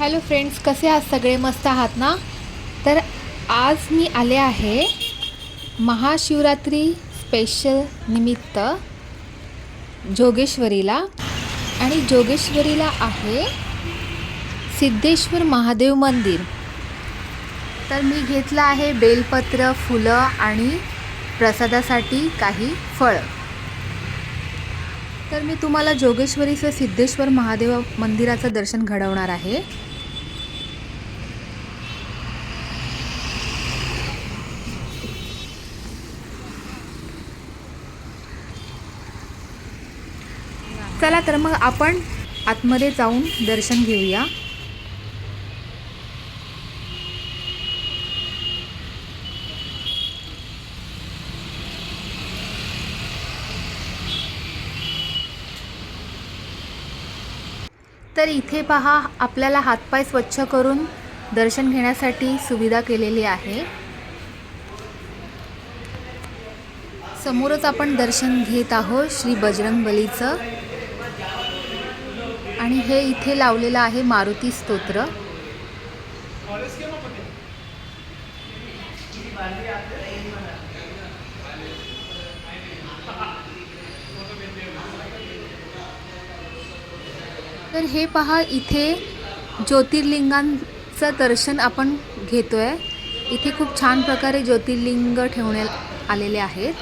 Hello friends कसे आहात सगळे? मस्त आहात ना? तर आज मी आले आहे महाशिवरात्री स्पेशल निमित्त जोगेश्वरीला. आणि जोगेश्वरीला आहे सिद्धेश्वर महादेव मंदिर. तर मी घेतलं आहे बेलपत्र फुलं आणि प्रसादासाठी काही फळं. तर मी तुम्हाला जोगेश्वरीचं सिद्धेश्वर महादेव मंदिराचं दर्शन घडवणार आहे. चला तर मग आपण आतमध्ये जाऊन दर्शन घेऊया. तर इथे पहा आपल्याला हातपाय स्वच्छ करून दर्शन घेण्यासाठी सुविधा केलेली आहे. समोरच आपण दर्शन घेत आहोत श्री बजरंग बलीचं आणि हे इथे लावलेलं आहे मारुती स्तोत्र. तर हे पहा इथे ज्योतिर्लिंगांचं दर्शन आपण घेतोय. इथे खूप छान प्रकारे ज्योतिर्लिंग ठेवण्यात आलेले आहेत.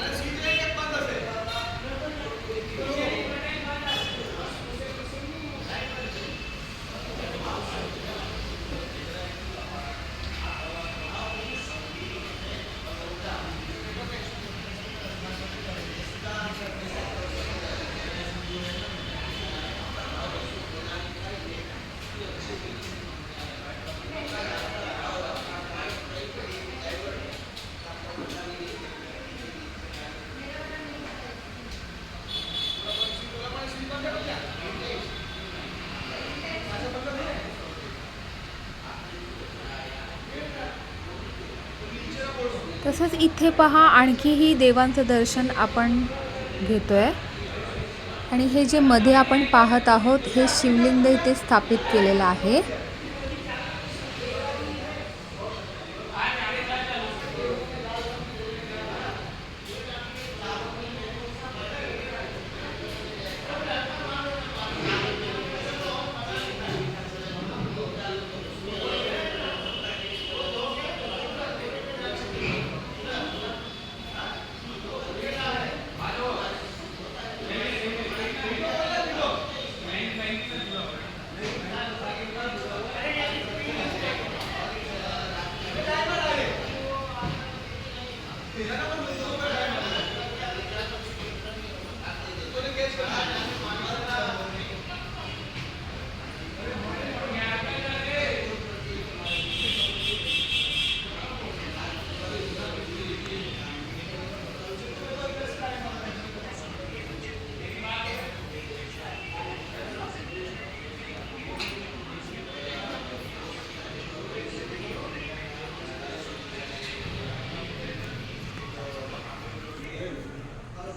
तसंच इथे पहा आणखीही देवांचं दर्शन आपण घेतो आहे आणि हे जे मध्ये आपण पाहत आहोत हे शिवलिंग इथे स्थापित केलेलं आहे.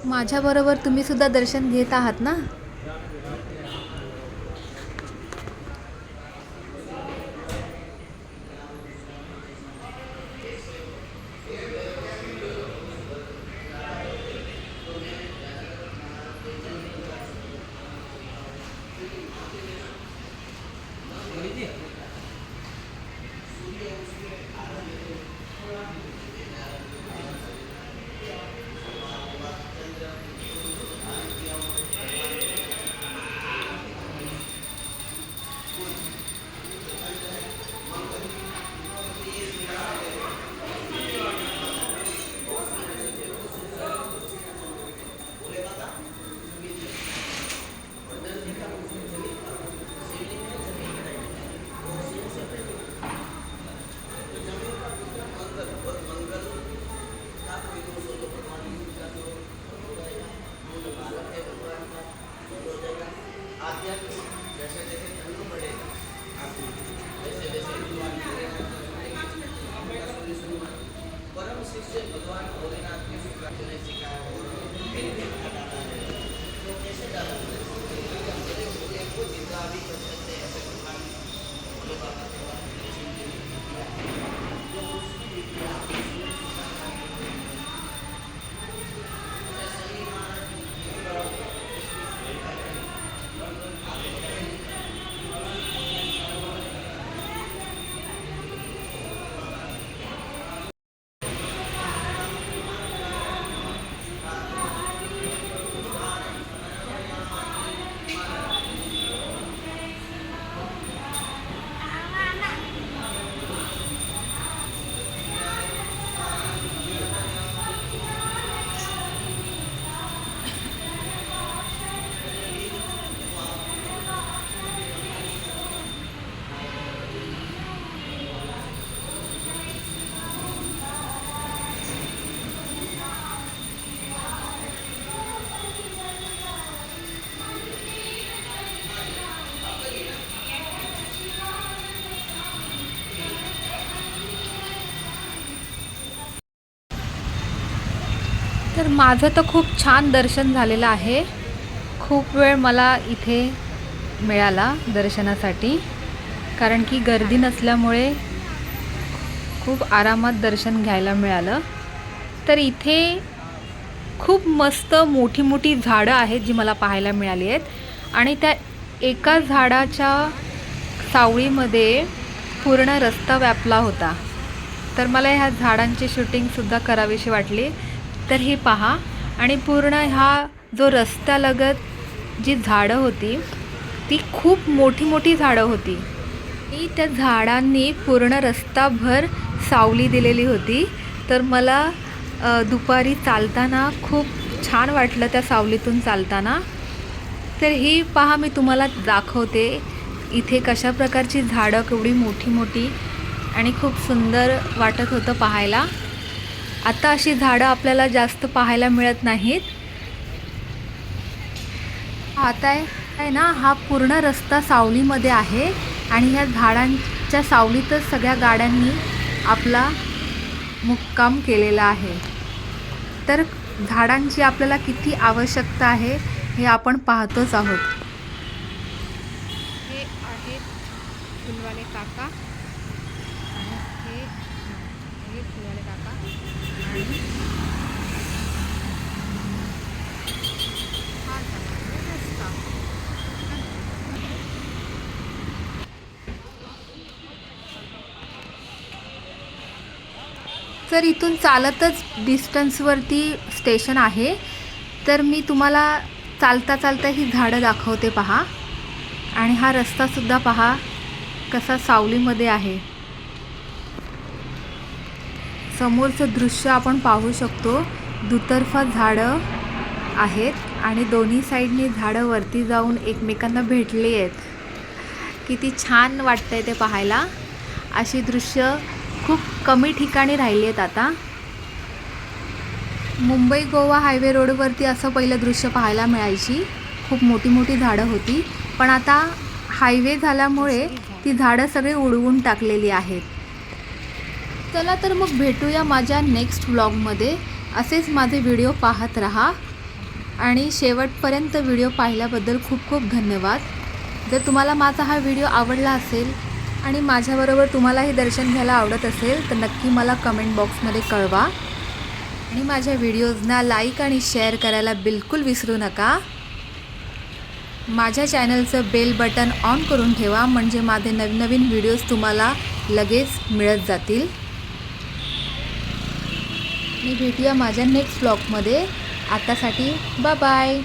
माझ्याबरोबर तुम्ही सुद्धा दर्शन घेत आहात ना? तर माझं तर खूप छान दर्शन झालेलं आहे. खूप वेळ मला इथे मिळाला दर्शनासाठी. कारण की गर्दी नसल्यामुळे खूप आरामात दर्शन घ्यायला मिळालं. तर इथे खूप मस्त मोठी मोठी झाडं आहेत जी मला पाहायला मिळाली आहेत. आणि त्या एका झाडाच्या सावळीमध्ये पूर्ण रस्ता व्यापला होता. तर मला ह्या झाडांची शूटिंगसुद्धा करावीशी वाटली. तर हे पहा. आणि पूर्ण हा जो रस्त्यालगत जी झाडं होती ती खूप मोठी मोठी झाडं होती. आणि त्या झाडांनी पूर्ण रस्ताभर सावली दिलेली होती. तर मला दुपारी चालताना खूप छान वाटलं त्या सावलीतून चालताना. तर ही पहा मी तुम्हाला दाखवते. इथे कशा प्रकारची झाडं केवढी मोठी मोठी आणि खूप सुंदर वाटत होतं पाहायला. आता अशी झाडं आपल्याला जास्त पाहायला मिळत नाहीत. आता आहे ना हा पूर्ण रस्ता सावलीमध्ये आहे आणि ह्या झाडांच्या सावलीतच सगळ्या गाड्यांनी आपला मुक्काम केलेला आहे. तर झाडांची आपल्याला किती आवश्यकता आहे हे आपण पाहतोच आहोत. हे आहेत फुलवाले काका आणि हे हे फुलवाले काका आणि हा झाला रस्ता तर इथून चालतच डिस्टन्सवरती स्टेशन आहे. तर मी तुम्हाला चालता चालता ही झाडं दाखवते पहा. आणि हा रस्तासुद्धा पहा कसा सावलीमध्ये आहे. समोरचं दृश्य आपण पाहू शकतो. दुतर्फा झाडं आहेत आणि दोन्ही साईडनी झाडं वरती जाऊन एकमेकांना भेटली आहेत. किती छान वाटतंय ते पाहायला. अशी दृश्य खूप कमी ठिकाणी राहिली आहेत आता. मुंबई गोवा हायवे रोडवरती असं पहिलं दृश्य पाहायला मिळायची. खूप मोठी मोठी झाडं होती. पण आता हायवे झाल्यामुळे ती झाडं सगळी उडवून टाकलेली आहेत. चला तर मग भेटूया माझ्या नेक्स्ट व्लॉगमध्ये. असेच माझे व्हिडिओ पाहत राहा. आणि शेवटपर्यंत व्हिडिओ पाहिल्याबद्दल खूप खूप धन्यवाद. जर तुम्हाला माझा हा व्हिडिओ आवडला असेल आणि माझ्याबरोबर तुम्हालाही दर्शन घ्यायला आवडत असेल तर नक्की मला कमेंट बॉक्समध्ये कळवा. आणि माझ्या व्हिडिओजना लाईक आणि शेअर करायला बिलकुल विसरू नका. माझ्या चॅनलचं बेल बटन ऑन करून ठेवा म्हणजे माझे नवीन नवीन व्हिडिओज तुम्हाला लगेच मिळत जातील. मी भेटूया माझ्या नेक्स्ट ब्लॉगमध्ये आतासाठी बा बाय